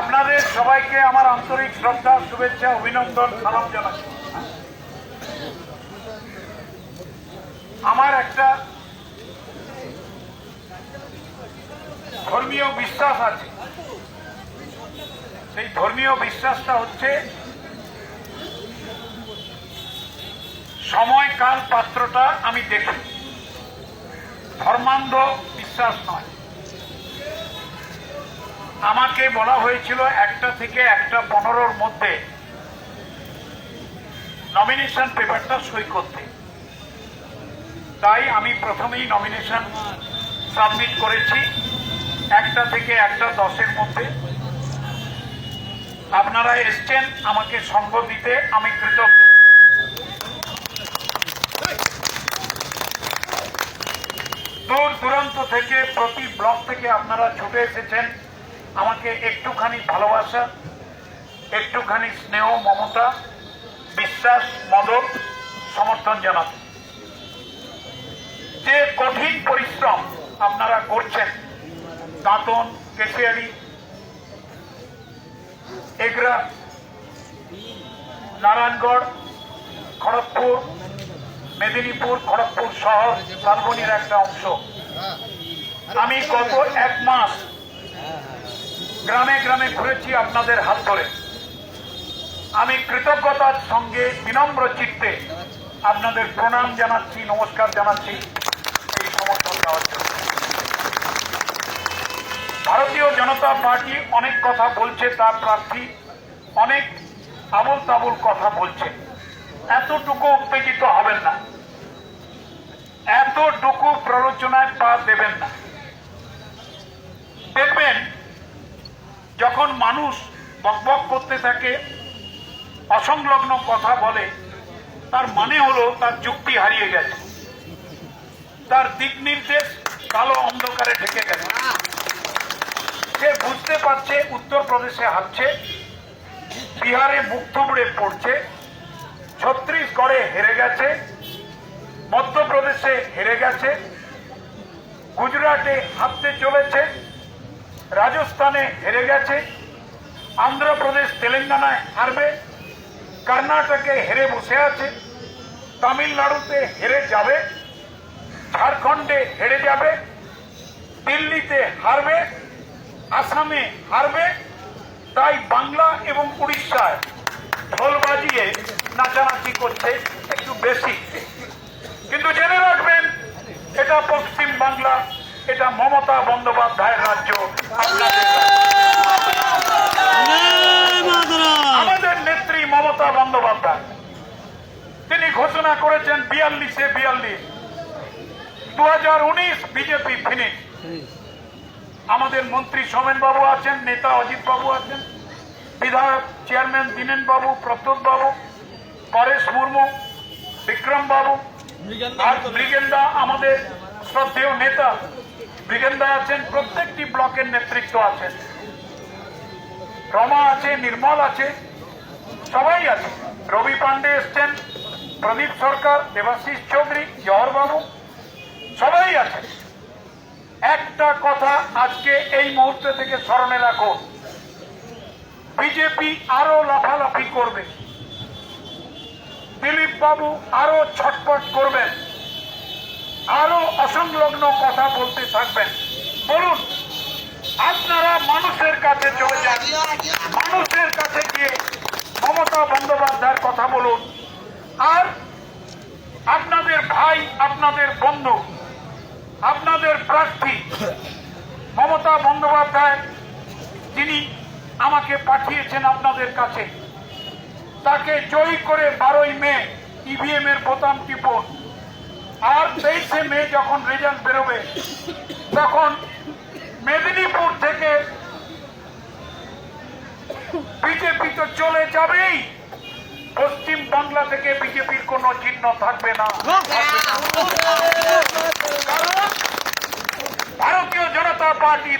আপনাদের সবাইকে আমার আন্তরিক শ্রদ্ধা, শুভেচ্ছা, অভিনন্দন, সালাম জানাচ্ছি আমার একটা ধর্মীয় বিশ্বাস আছে। সেই ধর্মীয় বিশ্বাসটা হচ্ছে সময়কাল পাত্রটা আমি দেখি। ধর্মান্ধ বিশ্বাস নয়। আমাকে বলা হয়েছিল একটা থেকে একটা পনেরোর মধ্যে নমিনেশন পেপারটা সই করতে। তাই আমি প্রথমেই নমিনেশন সাবমিট করেছি, একটা থেকে একটা দশের মধ্যে। আপনারা এসছেন আমাকে সঙ্গ দিতে, আমি কৃতজ্ঞ। দূর দূরান্ত থেকে, প্রতি ব্লক থেকে আপনারা ছুটে এসেছেন। আমাকে একটুখানি ভালোবাসা, একটুখানি স্নেহ, মমতা, বিশ্বাস মদত সমর্থন জানাতে যে কঠিন পরিশ্রম আপনারা করছেন, দাঁতন, কেশিয়ারি, এগরা, নারায়ণগড়, খড়গপুর, মেদিনীপুর, খড়গপুর শহর শালবনির একটা অংশ। আমি গত এক মাস গ্রামে গ্রামে ঘুরেছি আপনাদের হাত ধরে। আমি কৃতজ্ঞতার সঙ্গে বিনম্র চিত্তে আপনাদের প্রণাম জানাচ্ছি, নমস্কার জানাচ্ছি এই সমর্থন দেওয়ার জন্য। ভারতীয় জনতা পার্টি অনেক কথা বলছে, তার প্রার্থী অনেক আবল তাবল কথা বলছে। এতটুকু উত্তেজিত হবেন না। এতটুকু প্ররোচনায় পা দেবেন না। করতে থাকে অসংলগ্ন কথা বলে, তার মানে হলো তার যুক্তি হারিয়ে গেছে। তার দিক নির্দেশ কালো অন্ধকারে ঢেকে গেছে। সে বুঝতে পারছে উত্তরপ্রদেশে হারছে বিহারে মুখ থুবড়ে পড়ছে, ছত্তিশগড়ে হেরে গেছে, মধ্যপ্রদেশে হেরে গেছে, গুজরাটে হারতে চলেছে, রাজস্থানে হেরে গেছে আন্ধ্রপ্রদেশ তেলেঙ্গানায় হারবে, কর্ণাটকে হেরে বসে আছে, তামিলনাড়ুতে হেরে যাবে, ঝাড়খণ্ডে হেরে যাবে, দিল্লিতে হারবে, আসামে হারবে, তাই বাংলা এবং উড়িষ্যায় ঢোল বাজিয়ে নাচানাচি করছে একটু বেশি। কিন্তু জেনে রাখবেন, এটা পশ্চিম বাংলা, এটা মমতা বন্দ্যোপাধ্যায়ের রাজ্য। আপনাদের রাজ্য। আমাদের নেত্রী মমতা বন্দ্যোপাধ্যায়। তিনি ঘোষণা করেছেন বিয়াল্লিশে বিয়াল্লিশ। দু হাজার উনিশ বিজেপি ফিনিশ আমাদের মন্ত্রী সোমেন বাবু আছেন, নেতা অজিত বাবু আছেন, বিধায়ক চেয়ারম্যান দীনেন বাবু প্রদ্যোৎ বাবু পরেশ মুর্মু বিক্রম বাবু আর ব্রিগেন্দা আমাদের শ্রদ্ধেয় নেতা। ব্রিগেন্দা আছেন, প্রত্যেকটি ব্লকের নেতৃত্ব আছেন। রমা আছে, নির্মল আছে সবাই আছে রবি পান্ডে এসছেন, প্রদীপ সরকার, দেবাশিস চৌধুরী জহর বাবু সবাই আছে একটা কথা আজকে এই মুহূর্তে থেকে স্মরণে রাখো। বিজেপি আরও লাফালাফি করবে। দিলীপ বাবু আরও ছটপট করবেন। আরও অসংলগ্ন কথা বলতে থাকবেন। বলুন, আপনারা মানুষের কাছে চলে যান। মানুষের কাছে গিয়ে মমতা বন্দ্যোপাধ্যায়ের কথা বলুন। আর আপনাদের ভাই, আপনাদের বন্ধু, আপনাদের প্রার্থী মমতা বন্দ্যোপাধ্যায় যিনি আমাকে পাঠিয়েছেন আপনাদের কাছে। তাকে জয়ী করে বারোই মে ইভিএম এর বোতাম টিপুন। আর তেইশে মে যখন রেজাল্ট বেরোবে, তখন মেদিনীপুর থেকে বিজেপি তো চলে যাবেই। পশ্চিম বাংলা থেকে বিজেপির কোনো চিহ্ন থাকবে না। ভারতীয় জনতা পার্টি